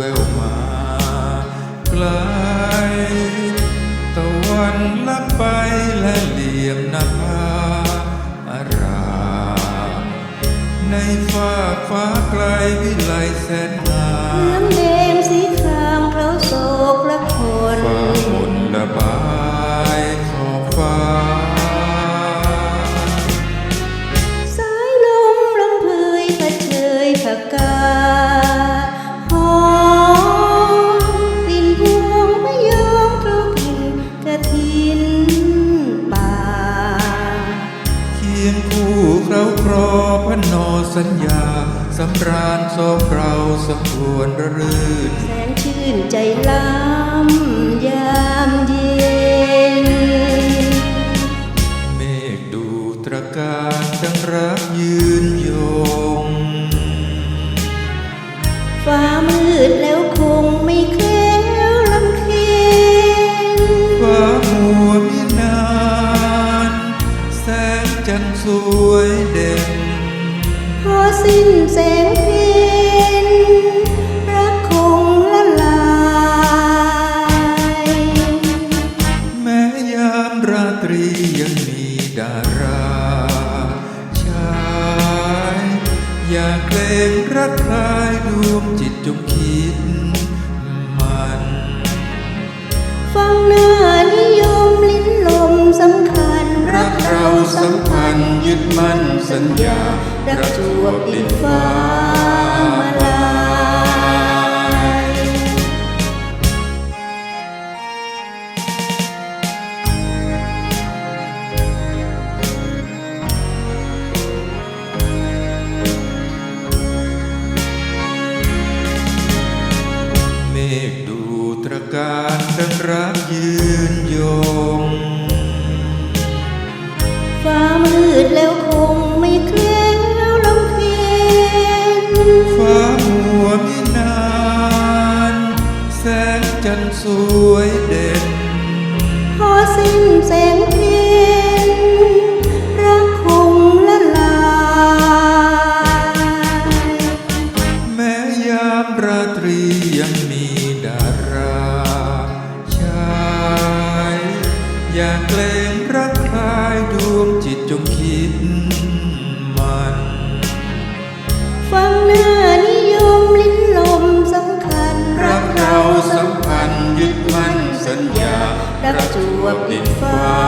วลมาไกลตะวันลับไปและเหลี่ยมนภาอาราในฟ้าฟ้าไกลวิไลแสนงา สัญญาสำราญสอบเราสมควรระรื่น แสนชื่นใจล้ำยามเย็น เมฆดูตรการจังรักยืนยง ฟ้ามืดแล้วคงไม่แคล้วลำเค็นฟ้ามัวมินาน แสงจันทร์สวยเด่น สิ้นแสงเพนรักคงละลายแม้ยามราตรียังมีดาราชายอย่าเกรงรักใครดวงจิตจงคิด ยึดมั่นสัญญา รักจวบดินฟ้ามาลายเมฆดูตรการดังรักยืนยงฟ้า สวยเด่น พอสิ้นแสงเพนรักคงละลายแม้ยามราตรียังมีดาราชายอย่าเกรงรักใครดวงจิตจงคิด ราสัมพันธ์ยึดมั่นสัญญารักจวบดินฟ้า